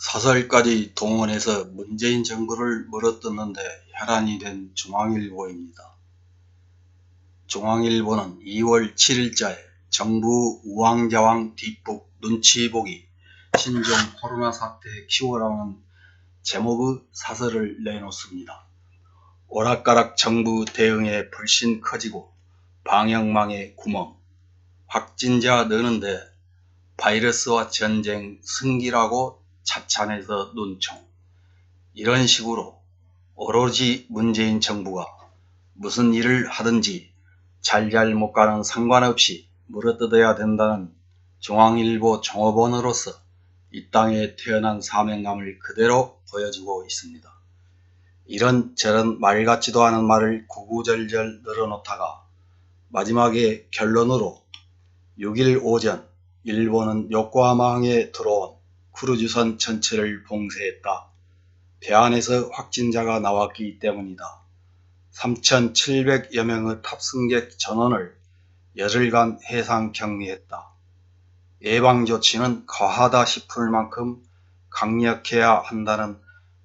사설까지 동원해서 문재인 정부를 물어뜯는데 혈안이 된 중앙일보입니다. 중앙일보는 2월 7일자에 정부 우왕좌왕 뒷북 눈치 보기 신종 코로나 사태 키워라는 제목의 사설을 내놓습니다. 오락가락 정부 대응에 불신 커지고 방역망에 구멍, 확진자 느는데 바이러스와 전쟁 승기라고 차찬해서 눈총. 이런 식으로 오로지 문재인 정부가 무슨 일을 하든지 잘잘못과는 상관없이 물어뜯어야 된다는 중앙일보 종업원으로서 이 땅에 태어난 사명감을 그대로 보여주고 있습니다. 이런 저런 말 같지도 않은 말을 구구절절 늘어놓다가 마지막에 결론으로 6일 오전 일본은 요코하마항에 들어온 크루즈선 전체를 봉쇄했다. 배 안에서 확진자가 나왔기 때문이다. 3,700여 명의 탑승객 전원을 열흘간 해상 격리했다. 예방 조치는 거하다 싶을 만큼 강력해야 한다는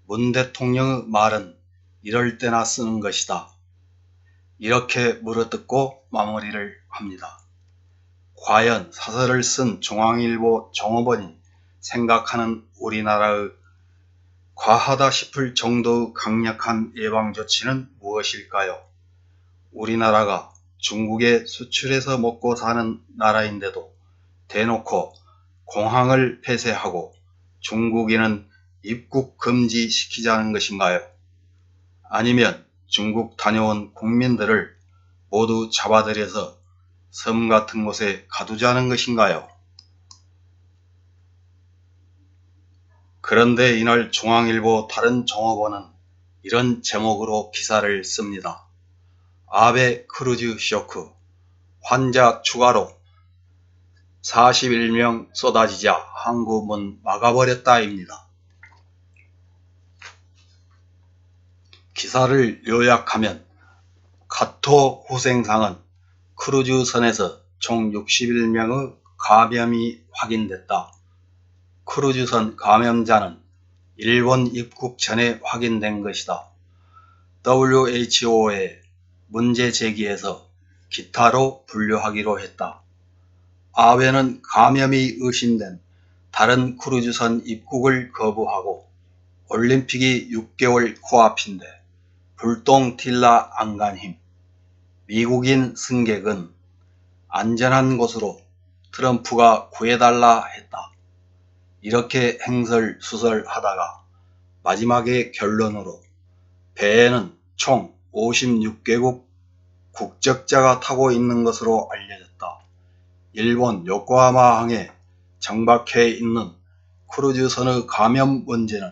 문 대통령의 말은 이럴 때나 쓰는 것이다. 이렇게 물어뜯고 마무리를 합니다. 과연 사설을 쓴 중앙일보 종업원이 생각하는 우리나라의 과하다 싶을 정도의 강력한 예방 조치는 무엇일까요? 우리나라가 중국에 수출해서 먹고 사는 나라인데도 대놓고 공항을 폐쇄하고 중국인은 입국 금지시키자는 것인가요? 아니면 중국 다녀온 국민들을 모두 잡아들여서 섬 같은 곳에 가두자는 것인가요? 그런데 이날 중앙일보 다른 종업원은 이런 제목으로 기사를 씁니다. 아베 크루즈 쇼크 환자 추가로 41명 쏟아지자 항구문 막아버렸다입니다. 기사를 요약하면 가토 후생상은 크루즈선에서 총 61명의 감염이 확인됐다. 크루즈선 감염자는 일본 입국 전에 확인된 것이다. WHO에 문제 제기해서 기타로 분류하기로 했다. 아베는 감염이 의심된 다른 크루즈선 입국을 거부하고 올림픽이 6개월 코앞인데 불똥 틸라 안간 힘. 미국인 승객은 안전한 곳으로 트럼프가 구해달라 했다. 이렇게 행설수설하다가 마지막에 결론으로 배에는 총 56개국 국적자가 타고 있는 것으로 알려졌다. 일본 요코하마항에 정박해 있는 크루즈선의 감염 문제는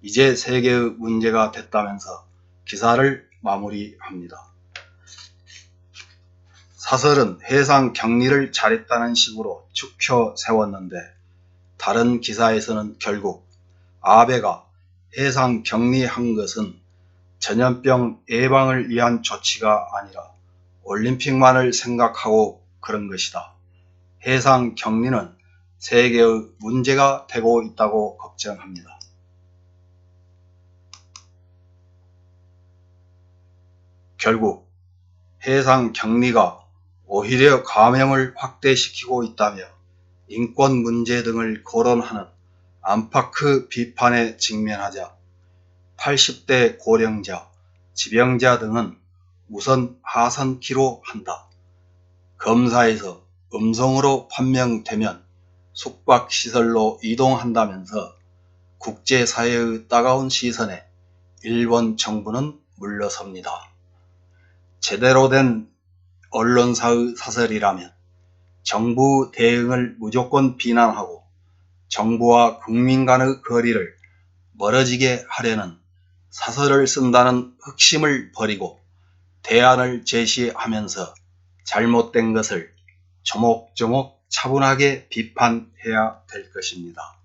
이제 세계의 문제가 됐다면서 기사를 마무리합니다. 사설은 해상 격리를 잘했다는 식으로 축혀 세웠는데 다른 기사에서는 결국 아베가 해상 격리한 것은 전염병 예방을 위한 조치가 아니라 올림픽만을 생각하고 그런 것이다. 해상 격리는 세계의 문제가 되고 있다고 걱정합니다. 결국 해상 격리가 오히려 감염을 확대시키고 있다며 인권 문제 등을 거론하는 안팎의 비판에 직면하자 80대 고령자, 지병자 등은 우선 하선키로 한다. 검사에서 음성으로 판명되면 숙박시설로 이동한다면서 국제사회의 따가운 시선에 일본 정부는 물러섭니다. 제대로 된 언론사의 사설이라면 정부 대응을 무조건 비난하고 정부와 국민 간의 거리를 멀어지게 하려는 사설을 쓴다는 흑심을 버리고 대안을 제시하면서 잘못된 것을 조목조목 차분하게 비판해야 될 것입니다.